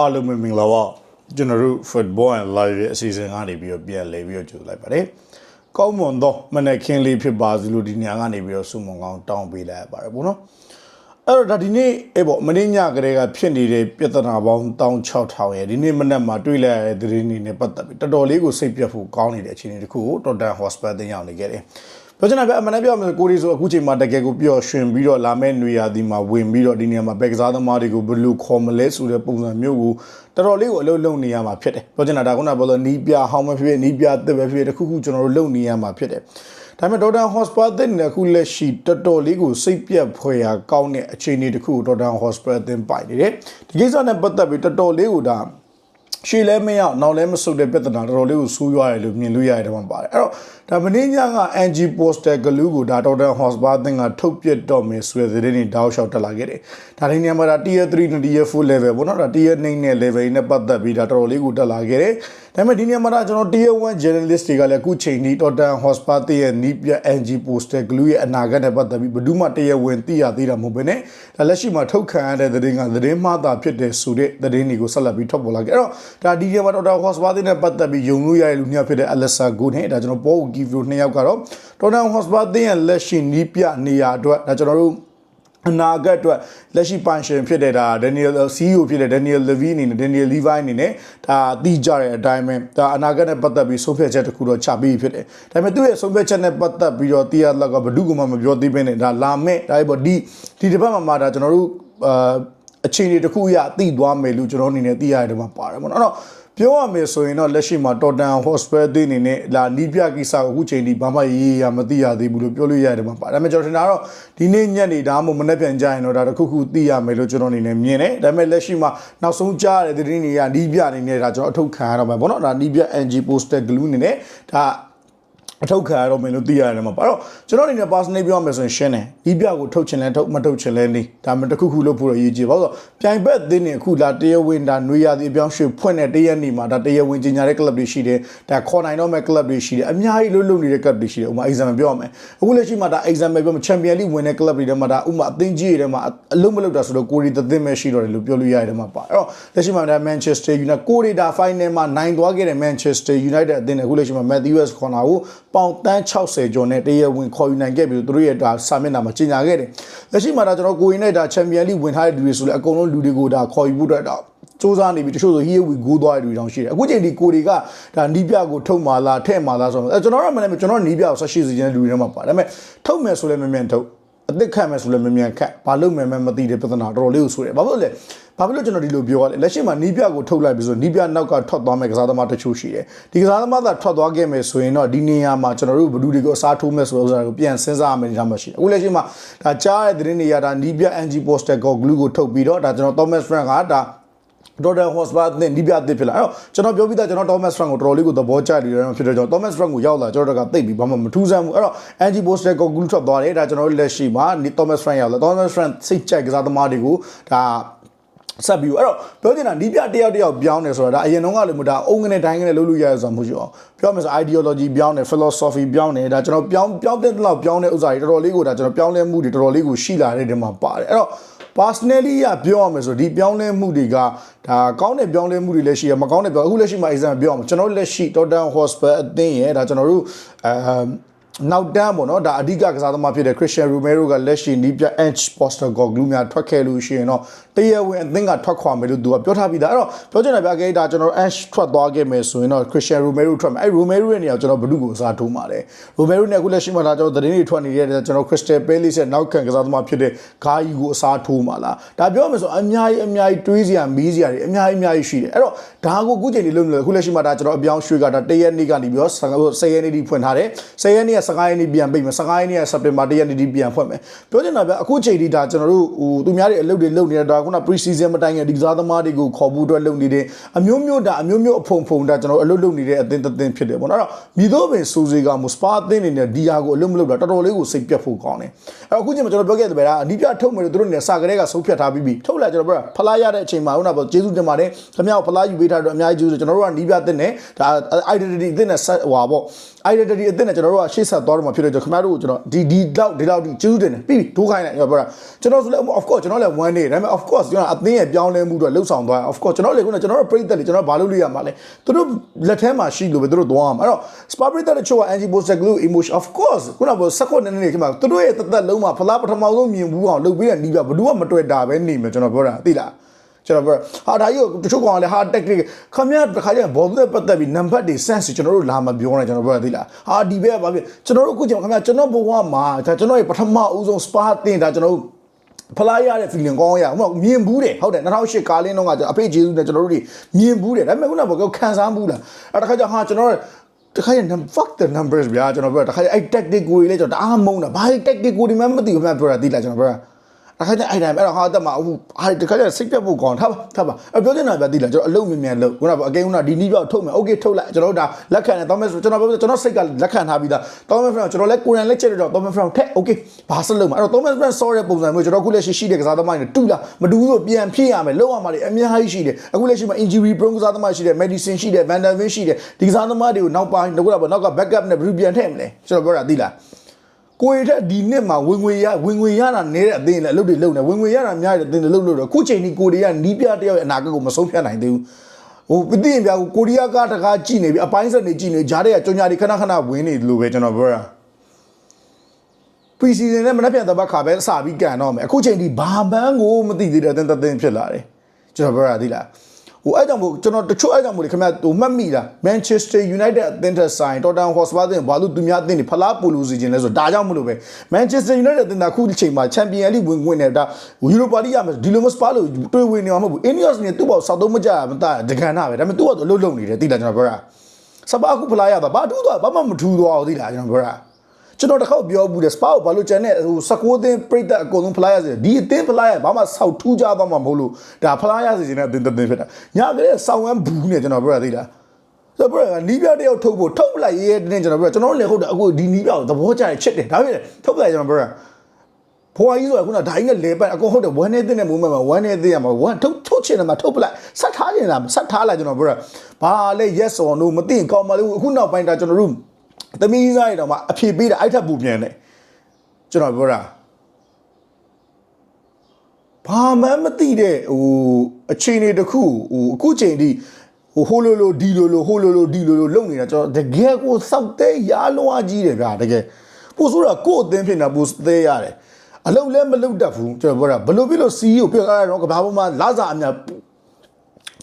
အားလုံးပဲမင်္ဂလာပါကျွန်တော်တို့ football and live ရဲ့အစီအစဉ်ကနေပြီးတော့ပြန်လဲပြီးတော့ကြိုလိုက်ပါတယ်ကောင်းမွန်သောမနေ့ခင်းလေးဖြစ်ပါစေလို့ဒီညကနေပြီးတော့ဆုမွန်ကောင်းတောင်းပေးလိုက်ရပါတယ်ပေါ့နော်အဲ့တော့ဒါဒီနေ့အေးပေါ့မနေ့ညကလေးကဖြစ်နေတဲ့ပြဿနာပေါင်း16000ရဲ့ဒီနေ့မနေ့မှာတွေ့လိုက်ရတဲ့သတင်းတွေနဲ့ပတ်သက်ပြီးတော်တော်လေးကိုစိတ်ပြတ်ဖို့ကောင်းနေတဲ့အခြေအနေတစ်ခုကို Tottenham Hotspur တင်ရောက်နေခဲ့တယ် ပြောချင်တာပဲအမှန်တမ်းပြောမယ်ဆိုကိုရီဆိုအခုချိန်မှာတကယ်ကိုပျော်ရွှင်ပြီးတော့လာမဲ့နေရာဒီမှာဝင်ပြီးတော့ဒီနေရာမှာဘက်ကစားသမားတွေကိုဘယ်လိုခေါ်မလဲဆိုတဲ့ပုံစံမျိုးကိုတော်တော်လေးကိုအလုပ်လုပ်နေရမှာဖြစ်တယ်ပြောချင်တာဒါကနာဘောလို့နီးပြဟောင်းမဖြစ်ဖြစ်နီးပြတစ်ပဲဖြစ်ဖြစ်တစ်ခုခုကျွန်တော်တို့လုပ်နေရမှာဖြစ်တယ်ဒါပေမဲ့ဒေါက်တာဟော့စပါတဲ့နဲ့အခုလက်ရှိတော်တော်လေးကိုစိတ်ပြတ်ဖွယ်ရာကောင်းတဲ့အခြေအနေတစ်ခုကိုဒေါက်တာဟော့စပါအသင်းပိုင်နေတယ်ဒီကိစ္စနဲ့ပတ်သက်ပြီးတော်တော်လေးကိုဒါ ရှေ့လဲမရနောက်လဲမဆုတ်တဲ့ပြဿနာတော်တော်လေးကိုဆိုးရွားတယ်လို့မြင်လို့ရတယ်မှာပါတယ်အဲ့တော့ဒါမင်းညက NG poster ဂလူးကိုဒါဒေါက်တာဟော့စပါအသင်းကထုတ်ပြစ်တော့မယ်ဆိုတဲ့သတင်းတွေတောက်လျှောက်တက်လာခဲ့တယ်ဒါဒီနေရာမှာဒါ tier 3နဲ့ tier 4 level ပေါ့နော်ဒါ tier 9နဲ့ level နဲ့ပတ်သက်ပြီးဒါတော်တော်လေးကိုတက်လာခဲ့တယ် ဒါပေမဲ့ဒီနေရာမှာဒါကျွန်တော် tier 1 journalist တွေကလည်းအခုချိန်ဒီ Tottenham Hotspur ရဲ့နီးပြ NG poster glue ရဲ့အနာဂတ်နဲ့ပတ်သက်ပြီးဘယ်သူမှတရားဝင်သိရသေးတာမဟုတ်ဘဲနဲ့ဒါလက်ရှိမှာထုတ်ခံရတဲ့သတင်းကသတင်းမှားတာဖြစ်တဲ့ဆိုတဲ့သတင်းတွေကိုဆက်လက်ပြီးထုတ်ပေါ်လာခဲ့အဲ့တော့ဒါဒီနေရာမှာ Tottenham Hotspur နဲ့ပတ်သက်ပြီးယုံလို့ရတဲ့လူနှစ်ယောက်ဖြစ်တဲ့ Alexa Go နဲ့ဒါကျွန်တော် Paul Givio နှစ်ယောက်ကတော့ Tottenham Hotspur ရဲ့လက်ရှိနီးပြနေရာအတွက်ဒါကျွန်တော်တို့ အနာဂတ်အတွက်လက်ရှိပိုင်ရှင်ဖြစ်တဲ့ဒါ Daniel CEO ဖြစ်တဲ့ Daniel Levy အနေနဲ့ Daniel Levi အနေနဲ့ဒါသိကြတဲ့အတိုင်းပဲဒါအနာဂတ်နဲ့ပတ်သက်ပြီးဆုံးဖြတ်ချက်တစ်ခုတော့ချပြီးဖြစ်တယ်။ဒါပေမဲ့သူ့ရဲ့ဆုံးဖြတ်ချက်နဲ့ပတ်သက်ပြီးတော့တရားလက်ကဘယ်သူမှမပြောသေးဘဲနဲ့ဒါလာမဲ့ဒါပေမဲ့ဒီဒီတစ်ပတ်မှာမှဒါကျွန်တော်တို့အာအခြေအနေတစ်ခုအရသိသွားမယ်လို့ကျွန်တော်အနေနဲ့သိရတယ်မှာပါတယ်ပေါ့နော်။အဲ့တော့ ပြောရမယ်ဆိုရင်တော့လက်ရှိမှာ Tottenham Hotspur အသင်းအနေနဲ့လာနီးပြကိစ္စကိုအခုချိန်ထိဘာမှရေးရမသိရသေးဘူးလို့ပြောလို့ရတယ်မှာပါဒါပေမဲ့ကျွန်တော်ထင်တာတော့ဒီနေ့ညနေဒါမှမဟုတ်မနေ့ပြန်ကြရင်တော့ဒါတစ်ခုခုသိရမယ်လို့ကျွန်တော်အနေနဲ့မြင်တယ်ဒါပေမဲ့လက်ရှိမှာနောက်ဆုံးကြားရတဲ့သတင်းတွေကနီးပြအနေနဲ့ဒါကျွန်တော်အထုတ်ခံရတော့မှာပေါ့နော်ဒါနီးပြ NG Poster Glue အနေနဲ့ဒါ အထုတ်ခံရတော့မယ်လို့သိရတယ်မှာပါတော့ကျွန်တော်အနေနဲ့ personally ပြောရမယ်ဆိုရင်ရှင်းတယ်ဒီပြကိုထုတ်ချင်လဲထုတ်မထုတ်ချင်လဲနေဒါမှတခုခုလို့ဖို့ရရေးကြည့်ပါဆိုပြိုင်ဘက်အသင်းနေအခုလာတရားဝင်ဒါနွေရသည်အပြောင်းရွှေ့ဖွင့်တဲ့တရက်နေမှာဒါတရားဝင်ကြီးညာတဲ့ club တွေရှိတယ်ဒါခေါ်နိုင်တော့မဲ့ club တွေရှိတယ်အများကြီးလို့လုပ်နေတဲ့ club တွေရှိတယ်ဥပမာ example ပြောရမယ်အခုလက်ရှိမှာဒါ example ပြောမယ် champion league ဝင်တဲ့ club တွေထဲမှာဒါဥပမာအသင်းကြီးတွေထဲမှာအလုံးမလုပ်တာဆိုတော့ကိုရီသင်းမဲ့ရှိတော့တယ်လို့ပြောလို့ရတယ်မှာပါအဲ့တော့လက်ရှိမှာဒါ Manchester United ကိုရီဒါ final မှာနိုင်သွားခဲ့တဲ့ Manchester United အသင်းနဲ့အခုလက်ရှိမှာ Matthews Corner ကိုပေါင်တန်း60ကျော်နဲ့တရားဝင်ခေါ်ယူနိုင်ခဲ့ပြီးသူတို့ရဲ့ဒါစာမျက်နှာမှာကြီးညာခဲ့တယ်လက်ရှိမှာဒါကျွန်တော်ကိုရီနဲ့ဒါ Champion League ဝင်ထားတဲ့လူတွေဆိုလည်းအကုန်လုံးလူတွေကိုဒါခေါ်ယူဖို့အတွက်တော့စူးစမ်းနေပြီတချို့ဆို here we go သွားတဲ့လူတွေတောင်ရှိတယ်အခုချိန်ဒီကိုတွေကဒါနီးပြကိုထုတ်မာလားထဲ့မာလားဆိုတော့အဲကျွန်တော်တို့မလည်းကျွန်တော်နီးပြကိုဆက်ရှိစီခြင်းလူတွေထဲမှာပါဒါပေမဲ့ထုတ်မယ်ဆိုလည်းမမြန်ထုတ် အသစ်ခတ်မယ်ဆိုလည်းမမြန်ခတ်ဘာလို့မယ်မယ်မသိတဲ့ပြဿနာတော်တော်လေးကိုဆိုတယ်ဘာလို့လဲဘာဖြစ်လို့ကျွန်တော်ဒီလိုပြောရလဲလက်ရှိမှာနီးပြကိုထုတ်လိုက်ပြီဆိုနီးပြနောက်ကထွက်သွားမယ်ကစားသမားတချို့ရှိတယ်ဒီကစားသမားသာထွက်သွားခဲ့မယ်ဆိုရင်တော့ဒီနေရာမှာကျွန်တော်တို့ဘယ်သူတွေကိုအစားထိုးမယ်ဆိုတော့ကိုပြန်စဉ်းစားရမယ်အနေထားမှာရှိတယ်အခုလက်ရှိမှာဒါကြားတဲ့သတင်းတွေရတာနီးပြ NG poster ကို glue ကိုထုတ်ပြီးတော့ဒါကျွန်တော် Thomas Frank ကဒါ ဒေါ်တာဟော့စပါနဲ့ဒီပြအသစ်ဖြစ်လာအဲ့တော့ကျွန်တော်ပြောပြီးသားကျွန်တော် Thomas Frank ကိုတော်တော်လေးကိုသဘောကျတယ်ရဖြစ်တဲ့ကြောင့် Thomas Frank ကိုရောက်လာကျွန်တော်တို့ကသိပြီဘာမှမထူးဆန်းဘူးအဲ့တော့ Angie Poster ကို glue ထွက်သွားတယ်ဒါကျွန်တော်တို့လက်ရှိမှာ Thomas Frank ရောက်လာ Thomas Frank စိတ်ကြိုက်ကစားသမားတွေကိုဒါဆက်ပြီးအဲ့တော့ပြောချင်တာဒီပြတယောက်တယောက်ပြောင်းတယ်ဆိုတာဒါအရင်တုန်းကလည်းမဒါအုံငနဲ့တိုင်းငနဲ့လုပ်လို့ရရဆိုတာမဟုတ်ဘူးပြောမယ်ဆို ideology ပြောင်းတယ် philosophy ပြောင်းတယ်ဒါကျွန်တော်ပြောင်းပြောင်းတဲ့လောက်ပြောင်းတဲ့ဥစ္စာတွေတော်တော်လေးကိုဒါကျွန်တော်ပြောင်းလဲမှုတွေတော်တော်လေးကိုရှိလာတဲ့နေရာမှာပါတယ်အဲ့တော့ personally ရပြောရမယ်ဆိုဒီပြောင်းလဲမှုတွေကဒါကောင်းတဲ့ပြောင်းလဲမှုတွေလည်းရှိရမကောင်းတဲ့ပြောအခုလက်ရှိမှာ example ပြောရမယ်ကျွန်တော်တို့လက်ရှိ Tottenham Hotspur အသင်းရဲ့ဒါကျွန်တော်တို့အဲ နောက်တန်းပေါ့နော်ဒါအဓိကကစားသမားဖြစ်တဲ့ Christian Romero ကလက်ရှိနီးပြ Ange Postecoglou များထွက်ခဲ့လို့ရှိရင်တော့တရားဝင်အသင်းကထွက်ခွာမယ်လို့သူကပြောထားပြီးသားအဲ့တော့ပြောချင်တာဗျာကေဒါကျွန်တော် Ange ထွက်သွားခဲ့မယ်ဆိုရင်တော့ Christian Romero ထွက်မယ်အဲ့ Romero ရဲ့နေရာကျွန်တော်ဘယ်သူကိုအစားထိုးမှာလဲ Romero နဲ့အခုလက်ရှိမှာဒါကျွန်တော်သတင်းတွေထွက်နေတဲ့ကျွန်တော် Crystal Palace ရဲ့နောက်ခံကစားသမားဖြစ်တဲ့ Gayi ကိုအစားထိုးမှာလားဒါပြောမယ်ဆိုအများကြီးအများကြီးတွေးစရာမေးစရာတွေအများကြီးအများကြီးရှိတယ်အဲ့တော့ဒါကိုအခုချိန်ဒီလုံးလို့အခုလက်ရှိမှာဒါကျွန်တော်အပြောင်းရွှေ့ကဒါတရက်နေ့ကနေပြီးတော့10ရက်နေ့ထိဖွင့်ထားတယ်10ရက်နေ့က15ရက်နေ့ပြန်ပိတ်မယ်15ရက်နေ့ကစက်တင်ဘာ1ရက်နေ့ထိပြန်ဖွင့်မယ်ပြောချင်တာဗျအခုချိန်ဒီဒါကျွန်တော်တို့ဟိုသူများတွေအလုပ်တွေလုပ်နေတာဒါခုန pre season မတိုင်ခင်ဒီကစားသမားတွေကိုခေါ်ဖို့အတွက်လုပ်နေတယ်အမျိုးမျိုးဒါအမျိုးမျိုးအဖုံဖုံဒါကျွန်တော်အလုပ်လုပ်နေတဲ့အသင်းတစ်သင်းဖြစ်တယ်ပေါ့နော်အဲ့တော့မိသောပင်စူစီကမစပါအသင်းနေနဲ့ဒီဟာကိုအလုပ်မလုပ်တာတော်တော်လေးကိုစိတ်ပြတ်ဖို့ကောင်းတယ်အဲ့တော့အခုချိန်မှာကျွန်တော်ပြောခဲ့တဲ့ဗျာအနီးပြထုတ်မယ်လို့သူတို့နေစာကလေးကဆုံးဖြတ်ထားပြီးပြီထုတ်လာကျွန်တော်ပြောဖလားရတဲ့အချိန်မှာခုနကကျေးဇူးတင်ပါတယ်ခင်ဗျားကိုဖလားယူပေးထားတော့အများကြီးကျေးဇူးကျွန်တော်တို့ကနီးပြအသင်းနဲ့ဒါ identity အသင်းနဲ့ဟွာပေါ့ identity အသင်းနဲ့ကျွန်တော်တို့ကရှေ့ဆက်ဆက်သွားတော့မှဖြစ်တဲ့ကြောင့်ခင်ဗျားတို့ကိုကျွန်တော်ဒီဒီတော့ဒီတော့ဒီကျူးတင်တယ်ပြီးပြီဒိုးခိုင်းလိုက်ပြောတာကျွန်တော်ဆိုလဲ of course ကျွန်တော်လည်း one day ဒါပေမဲ့ of course ကျွန်တော်အသင်းရဲ့ပြောင်းလဲမှုတွေလှုပ်ဆောင်သွား of course ကျွန်တော်လည်းခုနကျွန်တော်တို့ပြည်သက်လေကျွန်တော်ဘာလုပ်လို့ရမှာလဲသူတို့လက်ထဲမှာရှိလို့ပဲသူတို့သွားမှာအဲ့တော့ spa ပြည်သက်တဲ့ချို့က anti poster glue emotion of course ခုနကစကွတ်နေနေခင်ဗျာသူတို့ရဲ့တသက်လုံးမှာဖလားပထမဆုံးမြင်ဘူးအောင်လုပ်ပြီးတဲ့နီးပြဘယ်သူမှမတွေ့တာပဲနေမယ်ကျွန်တော်ပြောတာသိလား ကျွန်တော်ပြောဟာဒါကြီးကိုတချို့ကောင်ကလည်းဟာ technique ခမရတခါကျရင်ဘောနဲ့ပတ်သက်ပြီး number တွေ sense ကျွန်တော်တို့လာမပြောနဲ့ကျွန်တော်ပြောတာသိလားဟာဒီဘက်ကဘာဖြစ်ကျွန်တော်တို့အခုချိန်ခမရကျွန်တော်ဘဝမှာဒါကျွန်တော်ရဲ့ပထမဦးဆုံး spa တင်ဒါကျွန်တော်တို့ဖလားရတဲ့ feeling ကောင်းရအောင်ဟုတ်မြင်ဘူးတယ်ဟုတ်တယ်2008ကားလင်းတော့ကကျွန်တော်အဖေဂျေစုနဲ့ကျွန်တော်တို့တွေမြင်ဘူးတယ်ဒါပေမဲ့ခုနကဘောခံစားမှုလားအဲ့တခါကျဟာကျွန်တော်တခါကျ fuck the numbers ဗျာကျွန်တော်ပြောတခါကျအဲ့ tactic ကိုကြီးလဲကျွန်တော်တအားမုန်းတာဘာ tactic ကိုဒီမှမသိဘူးခင်ဗျပြောတာသိလားကျွန်တော်ပြောတာ အခါကျအဲ့တိုင်းအဲ့တော့ဟာတက်မှာဟိုဟာတခါကျစိတ်ပြတ်ဖို့ကောင်းထားပါထားပါအဲ့ပြောချင်တာပဲသိလားကျွန်တော်အလုံးမြင်မြန်လို့ခုနကအကင်းခုနဒီနီးပြောက်ထုတ်မယ်โอเคထုတ်လိုက်ကျွန်တော်တို့ဒါလက်ခံတယ်တောင်းမယ်ကျွန်တော်ပြောကျွန်တော်စိတ်ကလက်ခံထားပြီးသားတောင်းမယ် friend ကျွန်တော်လည်းကိုရန်လက်ချက်တော့တောင်းမယ် friend ထက်โอเคဘာဆက်လုပ်မှာအဲ့တော့တောင်းမယ် friend ဆော့တဲ့ပုံစံမျိုးကျွန်တော်ခုလက်ရှိရှိတဲ့ကစားသမားတွေတူလားမတူဘူးဆိုပြန်ဖြည့်ရမယ်လောက်ရမှာလေအများကြီးရှိတယ်အခုလက်ရှိမှာ injury prone ကစားသမားရှိတယ် medicine ရှိတယ် van der Ven ရှိတယ်ဒီကစားသမားတွေကိုနောက်ပိုင်းတော့ကတော့နောက်က backup နဲ့ဘယ်လိုပြန်ထည့်မလဲကျွန်တော်ပြောတာသိလား ကိုရီထက်ဒီနှစ်မှာဝင်ငွေရဝင်ငွေရတာနေတဲ့အသင်းလည်းအလုပ်တွေလုပ်နေဝင်ငွေရတာများတဲ့အသင်းတွေလုပ်လို့တော့ခုချိန်ဒီကိုရီးယားနီးပြတယောက်ရဲ့အနာဂတ်ကိုမဆုံးဖြတ်နိုင်သေးဘူးဟိုပသိရင်ပြကိုရီးယားကတကားကြည့်နေပြီအပိုင်းဆက်နေကြည့်နေဂျားတွေကကြုံညာတွေခဏခဏဝင်နေတယ်လို့ပဲကျွန်တော်ပြောတာ pre season နဲ့မနေ့ပြန်တပတ်ခါပဲစပြီးကန်တော့မယ်အခုချိန်ဒီဘာဘန်းကိုမသိသေးတဲ့အသင်းတစ်သင်းဖြစ်လာတယ်ကျွန်တော်ပြောတာသိလားဟို အဲ့ကြောင့်မို့ကျွန်တော်တချို့အဲ့ကြောင့်မို့လေခင်ဗျာဟိုမှတ်မိလား Manchester United အသင်းထက်ဆိုင် Tottenham Hotspur အသင်းဘာလို့သူများအသင်းတွေဖလားပိုလို့စီခြင်းလဲဆိုတော့ဒါကြောင့်မလို့ပဲ Manchester United အသင်းကအခုချိန်မှာ Champions League ဝင်ဝင်နေတာ Europa League ရမယ်ဒီလိုမျိုး Spurs လို့တွေးဝင်နေမှာမဟုတ်ဘူး Ineos နဲ့သူ့ဘောက်စောက်သုံးမကြမတဒကန်နာပဲဒါပေမဲ့သူ့ဘောက်အလုပ်လုပ်နေတယ်သိလားကျွန်တော်ပြောတာစပါအခုဖလားရတာဘာထူးသွားဘာမှမထူးသွားဘူးသိလားကျွန်တော်ပြောတာ ကျွန်တော်တစ်ခေါက်ပြောဘူးတယ်စပါကိုဘာလို့ကျန်တဲ့ဟို16သင်းပြိတက်အကုန်လုံးဖလားရစေဒီအသင်းဖလားရဘာမှဆောက်ထူးကြသွားမှာမဟုတ်လို့ဒါဖလားရစေခြင်းနဲ့အသင်းတစ်သင်းဖြစ်တာညကလေးဆောင်းဝမ်းဘူးနေကျွန်တော်ပြောရသေးလားဆိုတော့ဘရနီးပြတယောက်ထုတ်ဖို့ထုတ်လိုက်ရဲတဲ့ကျွန်တော်ပြောကျွန်တော်လည်းဟုတ်တယ်အခုဒီနီးပြကိုသဘောကျတယ်ချစ်တယ်ဒါပေမဲ့ထုတ်လိုက်ကျွန်တော်ပြောဘွားကြီးဆိုတာခုနဒိုင်းနဲ့လေပတ်အကုန်ဟုတ်တယ်ဝမ်းနေတဲ့နဲ့မိုးမဲ့မှာဝမ်းနေတဲ့ရမှာဝမ်းထုတ်ထုတ်ချင်တယ်မှာထုတ်ပလိုက်ဆက်ထားချင်တာဆက်ထားလိုက်ကျွန်တော်ပြောဘာလဲ yes or no မသိရင်ကောင်းပါလေအခုနောက်ပိုင်းဒါကျွန်တော်တို့ သမီးစားရတော့မှအဖြေပေးတာအဲ့ထက်ပူပြန်တယ်ကျွန်တော်ပြောတာဘာမှမသိတဲ့ဟိုအချိန်တွေတစ်ခုဟိုအခုချိန်ဒီဟိုဟိုလိုလိုဒီလိုလိုဟိုလိုလိုဒီလိုလိုလုပ်နေတာကျွန်တော်တကယ်ကိုစောက်တဲ့ရာလုံးအကြီးတယ်ဗျာတကယ်ပို့ဆိုတာကိုယ့်အသင်းဖြစ်နေတာပို့သေးရတယ်အလုပ်လည်းမလုပ်တတ်ဘူးကျွန်တော်ပြောတာဘယ်လိုဖြစ်လို့ CEO ပြောရတော့ကဘာပေါ်မှာလာစားအများ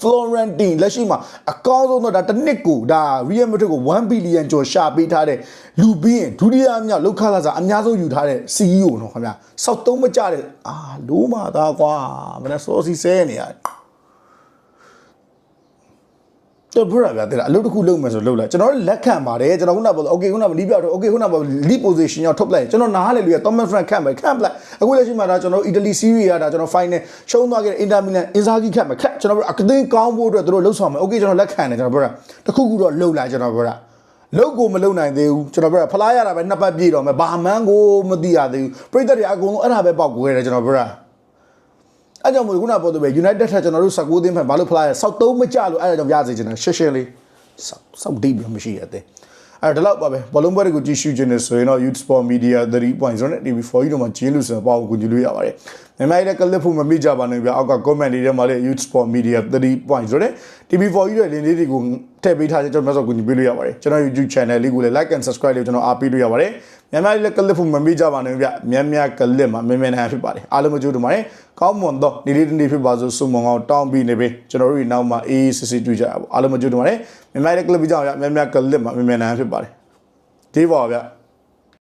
Florentine လက်ရှိမှာအကောင်းဆုံးတော့ဒါတစ်နှစ်ကိုဒါ Real Madrid ကို1 billion ကျော်ရှာပေးထားတဲ့လူပြီးရင်ဒုတိယမြောက်လောက်ခလာစားအများဆုံးယူထားတဲ့ CEO နော်ခင်ဗျာစောက်သုံးမကြတဲ့အာလိုးမာသားကွာမနေ့စောစီဆဲနေရတယ် တော့ဘရဗျာတဲ့အလုပ်တစ်ခုလုပ်မယ်ဆိုလုပ်လိုက်ကျွန်တော်တို့လက်ခံပါတယ်ကျွန်တော်ခုနကပြော okay ခုနကလီးပြောက်တော့ okay ခုနကပြော lead position ရောက်ထုတ်လိုက်ကျွန်တော်နားလေလူရ Thomas Frank ခန့်မယ်ခန့်ပလိုက်အခုလက်ရှိမှာဒါကျွန်တော် Italy series ရတာကျွန်တော် final ရှုံးသွားခဲ့တဲ့ Inter Milan Inzaghi ခန့်မယ်ခန့်ကျွန်တော်အကသိန်းကောင်းဖို့အတွက်တို့လှုပ်ဆောင်မယ် okay ကျွန်တော်လက်ခံတယ်ကျွန်တော်ပြောတာတခုခုတော့လှုပ်လိုက်ကျွန်တော်ပြောတာလုတ်ကိုမလုံနိုင်သေးဘူးကျွန်တော်ပြောတာဖလားရတာပဲနှစ်ပတ်ပြည့်တော့မယ်ဘာမှန်းကိုမသိရသေးဘူးပြိတ္တတွေအကုန်လုံးအဲ့ဒါပဲပေါက်ကွဲတယ်ကျွန်တော်ပြောတာ အဲ့ကြောင့်မို့ခုနကပြောတဲ့ United ထက်ကျွန်တော်တို့19သင်းဖက်ဘာလို့ဖလားရစောက်သုံးမကြလို့အဲ့ဒါကြောင့်ရစေချင်တယ်ရှင်းရှင်းလေးစောက်စောက်ဒိတ်မရှိရတဲ့အဲ့ ဒါတော့ပါပဲဘောလုံးပွဲတွေကိုကြည့်ရှုခြင်းနဲ့ဆိုရင်တော့ Youth Sport Media 3.0နဲ့ TV4 ကြီးတို့မှာကျင်းလို့ဆိုတော့ပေါ့ကိုကြည့်လို့ရပါတယ်။မြန်မာရဲ့ကလစ်ဖို့မမိကြပါနဲ့ဗျာအောက်က comment တွေထဲမှာလည်း Youth Sport Media 3.0နဲ့ TV4 ကြီးရဲ့လင်းလေးတွေကိုထည့်ပေးထားခြင်းကျွန်တော်မျိုးဆိုကိုကြည့်ပေးလို့ရပါတယ်။ကျွန်တော် YouTube channel လေးကိုလည်း like and subscribe လေးကျွန်တော်အားပေးလို့ရပါတယ်။မြန်မာရဲ့ကလစ်ဖို့မမိကြပါနဲ့ဗျာမြန်မြန်ကလစ်မှာမြန်မြန်နိုင်ဖြစ်ပါတယ်။အားလုံးမကြိုးတူပါတယ်။ကောင်းမွန်တော့ဒီလေးတနေ့ဖြစ်ပါစို့စုံမအောင်တောင်းပြီးနေပြီကျွန်တော်တို့နောက်မှာအေးစစ်စစ်တွေ့ကြရပါအားလုံးမကြိုးတူပါတယ်။ မြန်မာရဲ့ကလစ်ပြီးကြအောင်ဗျာမြန်မြန်ကလစ်မှာမြန်မြန်နိုင်ဖြစ်ပါတယ်။ဒီပါဗျာ